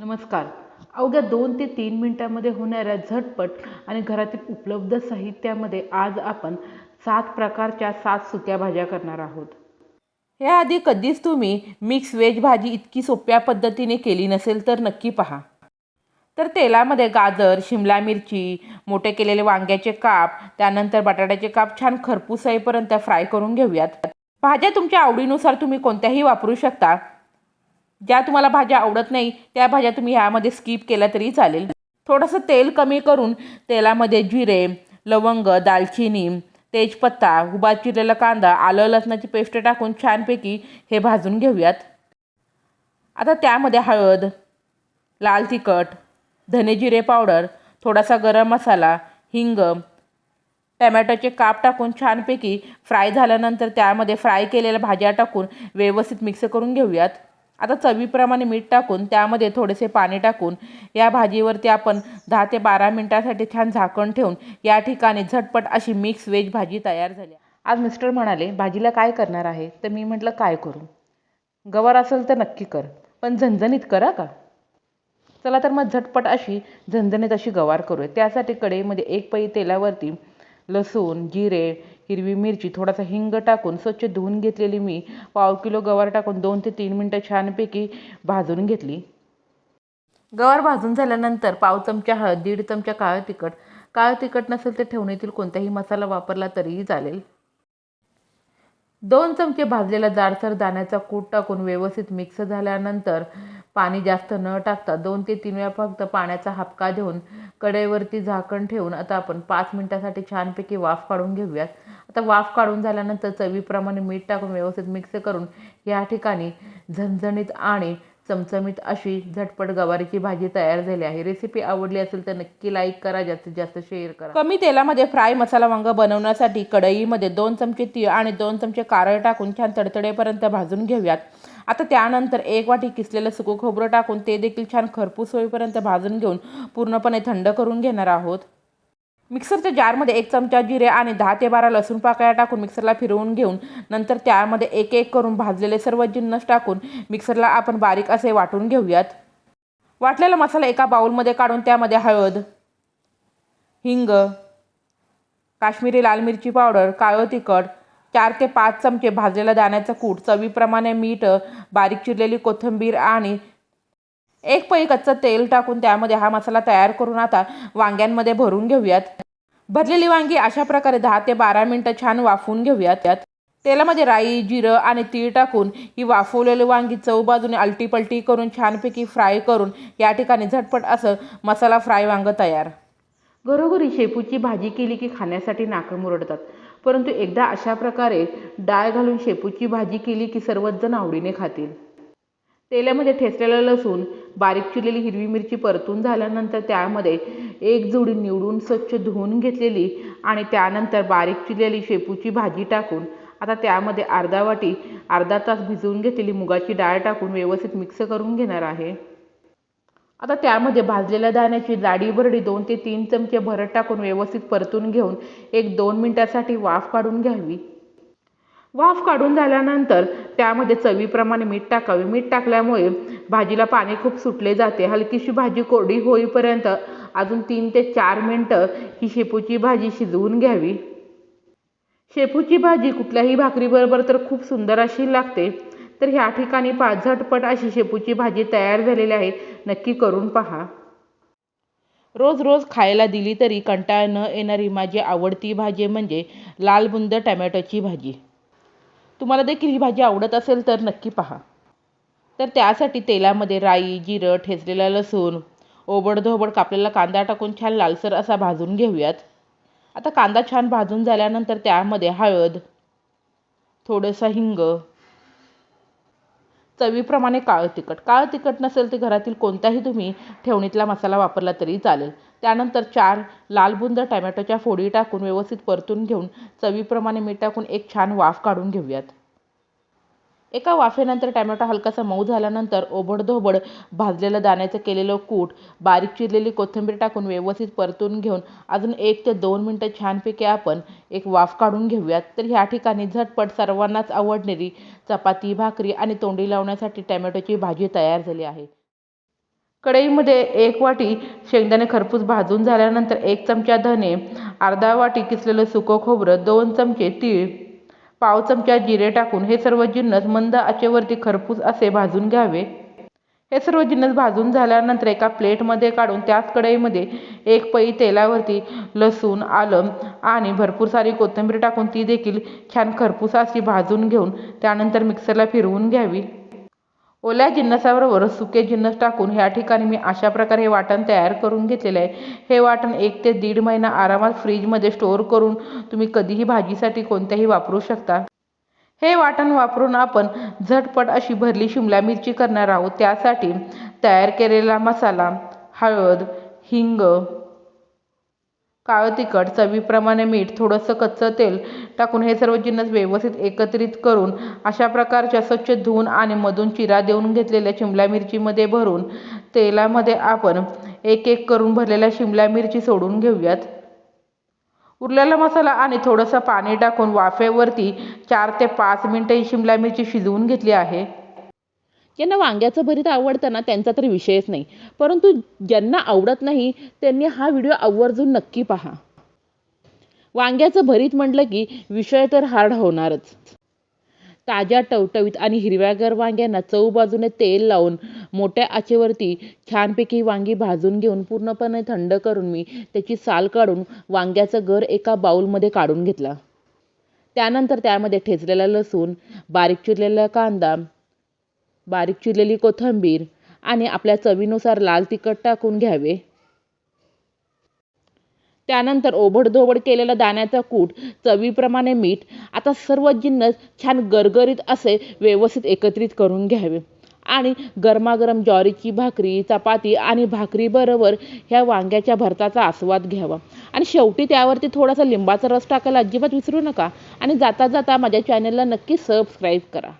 नमस्कार. अवघ्या दोन ते तीन मिनिटांमध्ये होणाऱ्या झटपट आणि घरातील उपलब्ध साहित्यामध्ये आज आपण सात प्रकारच्या सात सुक्या भाज्या करणार आहोत. याआधी कधीच तुम्ही मिक्स व्हेज भाजी इतकी सोप्या पद्धतीने केली नसेल तर नक्की पहा. तर तेलामध्ये गाजर शिमला मिरची मोठे केलेले वांग्याचे काप त्यानंतर बटाट्याचे काप छान खरपूस येईपर्यंत फ्राय करून घेऊयात. भाज्या तुमच्या आवडीनुसार तुम्ही कोणत्याही वापरू शकता. ज्या तुम्हाला भाज्या आवडत नाही त्या भाज्या तुम्ही ह्यामध्ये स्किप केल्या तरी चालेल. थोडंसं तेल कमी करून तेलामध्ये जिरे लवंग दालचिनी तेजपत्ता उभा चिरलेला कांदा आलं लसणाची पेस्ट टाकून छानपैकी हे भाजून घेऊयात. आता त्यामध्ये हळद लाल तिखट धने जिरे पावडर थोडासा गरम मसाला हिंग टमॅटोचे काप टाकून छानपैकी फ्राय झाल्यानंतर त्यामध्ये फ्राय केलेल्या भाज्या टाकून व्यवस्थित मिक्स करून घेऊयात. आता चवीप्रमाणे मीठ टाकून त्यामध्ये थोडेसे पाणी टाकून या भाजीवरती आपण दहा ते बारा मिनटासाठी छान झाकण ठेवून या ठिकाणी झटपट अशी मिक्स व्हेज भाजी तयार झाली आज मिस्टर म्हणाले भाजीला काय करणार आहे? तर मी म्हटलं काय करू? गवार असेल तर नक्की कर पण झणझणीत करा का? चला तर मग झटपट अशी झणझणीत अशी गवार करूया. त्यासाठी कढईमध्ये एक पै तेलावरती लसूण जिरे हिरवी मिरची थोडासा हिंग टाकून स्वच्छ धुवून घेतलेली मी. पाव किलो गवार टाकून दोन ते तीन मिनटं छानपैकी भाजून घेतली. गवार भाजून झाल्यानंतर पाव चमचा हळद दीड चमचा काळं तिखट. काळं तिखट नसेल तर ठेवणीतील कोणताही मसाला वापरला तरीही चालेल. दोन चमचे भाजलेला जाडसर दाण्याचा कूट टाकून व्यवस्थित मिक्स झाल्यानंतर पाणी जास्त न टाकता दोन ते तीन वेळा फक्त पाण्याचा हापका देऊन कढईवरती झाकण ठेवून आता आपण पाच मिनटासाठी छानपैकी वाफ काढून घेऊयात. आता वाफ काढून झाल्यानंतर चवीप्रमाणे मीठ टाकून व्यवस्थित मिक्स करून या ठिकाणी झणझणीत आणि चमचमीत अशी झटपट गवारीची भाजी तयार झाली आहे. रेसिपी आवडली असेल तर नक्की लाईक करा जास्तीत जास्त शेअर करा. कमी तेलामध्ये फ्राय मसाला वांग बनवण्यासाठी कढईमध्ये दोन चमचे तीळ आणि दोन चमचे कारळ टाकून छान तडतडेपर्यंत भाजून घेऊयात. आता त्यानंतर एक वाटी किसलेलं सुकं खोबरं टाकून ते देखील छान खरपूस होईपर्यंत भाजून घेऊन पूर्णपणे थंड करून घेणार आहोत. मिक्सरच्या जारमध्ये एक चमचा जिरे आणि दहा ते बारा लसूण पाकळ्या टाकून मिक्सरला फिरवून घेऊन नंतर त्यामध्ये एक एक करून भाजलेले सर्व जिन्नस टाकून मिक्सरला आपण बारीक असे वाटून घेऊयात. वाटलेला मसाला एका बाउलमध्ये काढून त्यामध्ये हळद हिंग काश्मीरी लाल मिरची पावडर काळं तिखट चार ते पाच चमचे भाजलेला दाण्याचं कूट चवीप्रमाणे मीठ बारीक चिरलेली कोथिंबीर आणि एक पै कच्चं तेल टाकून त्यामध्ये हा मसाला तयार करून आता वांग्यांमध्ये भरून घेऊयात. भरलेली वांगी अशा प्रकारे दहा ते बारा मिनटं छान वाफवून घेऊयात. त्यात तेलामध्ये राई जिरं आणि तीळ टाकून ही वाफवलेली वांगी चव बाजूने अलटीपलटी करून छानपैकी फ्राय करून या ठिकाणी झटपट असं मसाला फ्राय वांग तयार. घरोघरी शेपूची भाजी केली की खाण्यासाठी नाकं मुरडतात. परंतु एकदा अशा प्रकारे डाळ घालून शेपूची भाजी केली की सर्वच जण आवडीने खातील. तेलामध्ये ठेचलेलं लसूण बारीक चिरलेली हिरवी मिरची परतून झाल्यानंतर त्यामध्ये एक जोडी निवडून स्वच्छ धुवून घेतलेली आणि त्यानंतर बारीक चिरलेली शेपूची भाजी टाकून आता त्यामध्ये अर्धा वाटी अर्धा तास भिजवून घेतलेली मुगाची डाळ टाकून व्यवस्थित मिक्स करून घेणार आहे. आता त्यामध्ये भाजलेल्या दाण्याची जाडी भरडी दोन ते तीन चमचे भरत टाकून व्यवस्थित परतून घेऊन एक दोन मिनटासाठी वाफ काढून घ्यावी. वाफ काढून झाल्यानंतर त्यामध्ये चवीप्रमाणे मीठ टाकावे. मीठ टाकल्यामुळे भाजीला पाणी खूप सुटले जाते. हलकीशी भाजी कोरडी होईपर्यंत अजून तीन ते चार मिनटं ही शेपूची भाजी शिजवून घ्यावी. शेपूची भाजी कुठल्याही भाकरीबरोबर तर खूप सुंदर अशी लागते. तर ह्या ठिकाणी पा झटपट अशी शेपूची भाजी तयार झालेली आहे. नक्की करून पहा. रोज रोज खायला दिली तरी कंटाळ न येणारी माझी आवडती भाजी म्हणजे लाल बुंद टमॅटोची भाजी. तुम्हाला देखील ही भाजी आवडत असेल तर नक्की पहा. तर त्यासाठी तेलामध्ये राई जिरं ठेचलेला लसूण ओबडधोबड कापलेला कांदा टाकून छान लालसर असा भाजून घेऊयात. आता कांदा छान भाजून झाल्यानंतर त्यामध्ये हळद थोडंसं हिंग चवीप्रमाणे काळं तिखट. काळं तिखट नसेल तर घरातील कोणताही तुम्ही ठेवणीतला मसाला वापरला तरी चालेल. त्यानंतर चार लालबुंद टॅमॅटोच्या टमॅटोच्या फोडी टाकून व्यवस्थित परतून घेऊन चवीप्रमाणे मीठ टाकून एक छान वाफ काढून घेऊयात. एका वाफेनंतर टॅमॅटो हलकासा मऊ झाल्यानंतर ओबडधोबड भाजलेलं दाण्याचं केलेलं कूट बारीक चिरलेली कोथिंबीर टाकून व्यवस्थित परतून घेऊन अजून एक ते दोन मिनटं छानपैकी आपण एक वाफ काढून घेऊयात. तर ह्या ठिकाणी झटपट सर्वांनाच आवडणारी चपाती भाकरी आणि तोंडी लावण्यासाठी टॅमॅटोची भाजी तयार झाली आहे. कढईमध्ये एक वाटी शेंगदाणे खरपूस भाजून झाल्यानंतर एक चमचा धने अर्धा वाटी किसलेलं सुकं खोबरं दोन चमचे तीळ पाव चमचा जिरे टाकून हे सर्व जिन्नस मंद आचेवरती खरपूस असे भाजून घ्यावे. हे सर्व जिन्नस भाजून झाल्यानंतर एका प्लेटमध्ये काढून त्याच कढईमध्ये एक पई तेलावरती लसूण आलं आणि भरपूर सारी कोथिंबीर टाकून ती देखील छान खरपूस अशी भाजून घेऊन त्यानंतर मिक्सरला फिरवून घ्यावी. ओल्या जिन्नसाबरोबर सुके जिन्नस टाकून ह्या ठिकाणी मी अशा प्रकारे हे वाटण तयार करून घेतलेलं आहे. हे वाटण एक ते दीड महिना आरामात फ्रीजमध्ये स्टोअर करून तुम्ही कधीही भाजीसाठी कोणत्याही वापरू शकता. हे वाटण वापरून आपण झटपट अशी भरली शिमला मिरची करणार आहोत. त्यासाठी तयार केलेला मसाला हळद हिंग काळं तिखट चवीप्रमाणे मीठ थोडंसं कच्चं तेल टाकून हे सर्व जिन्नस व्यवस्थित एकत्रित करून अशा प्रकारच्या स्वच्छ धुवून आणि मधून चिरा देऊन घेतलेल्या शिमला मिरचीमध्ये भरून तेलामध्ये आपण एक एक करून भरलेल्या शिमला मिरची सोडून घेऊयात. उरलेला मसाला आणि थोडंसं पाणी टाकून वाफेवरती चार ते पाच मिनटं ही शिमला मिरची शिजवून घेतली आहे. यांना वांग्याचं भरीत आवडतं ना त्यांचा तर विषयच नाही. परंतु ज्यांना आवडत नाही त्यांनी हा व्हिडिओ आवर्जून नक्की पहा. वांग्याचं भरीत म्हटलं की विषय तर हार्ड होणारच. ताज्या टवटवीत आणि हिरव्यागर वांग्यांना चव बाजूने तेल लावून मोठ्या आचेवरती छानपैकी वांगी भाजून घेऊन पूर्णपणे थंड करून मी त्याची साल काढून वांग्याचं गर एका बाऊलमध्ये काढून घेतला. त्यानंतर त्यामध्ये ठेचलेला लसूण बारीक चिरलेला कांदा बारीक चिरलेली कोथिंबीर आणि आपल्या चवीनुसार लाल तिखट टाकून घ्यावे. त्यानंतर ओबडधोबड केलेला दाण्याचा कूट चवीप्रमाणे मीठ आता सर्व जिन्नस छान गरगरीत असे व्यवस्थित एकत्रित करून घ्यावे. आणि गरमागरम ज्वारीची भाकरी चपाती आणि भाकरीबरोबर ह्या वांग्याच्या भरताचा आस्वाद घ्यावा. आणि शेवटी त्यावरती थोडासा लिंबाचा रस टाकायला अजिबात विसरू नका. आणि जाता जाता माझ्या चॅनलला नक्की सबस्क्राईब करा.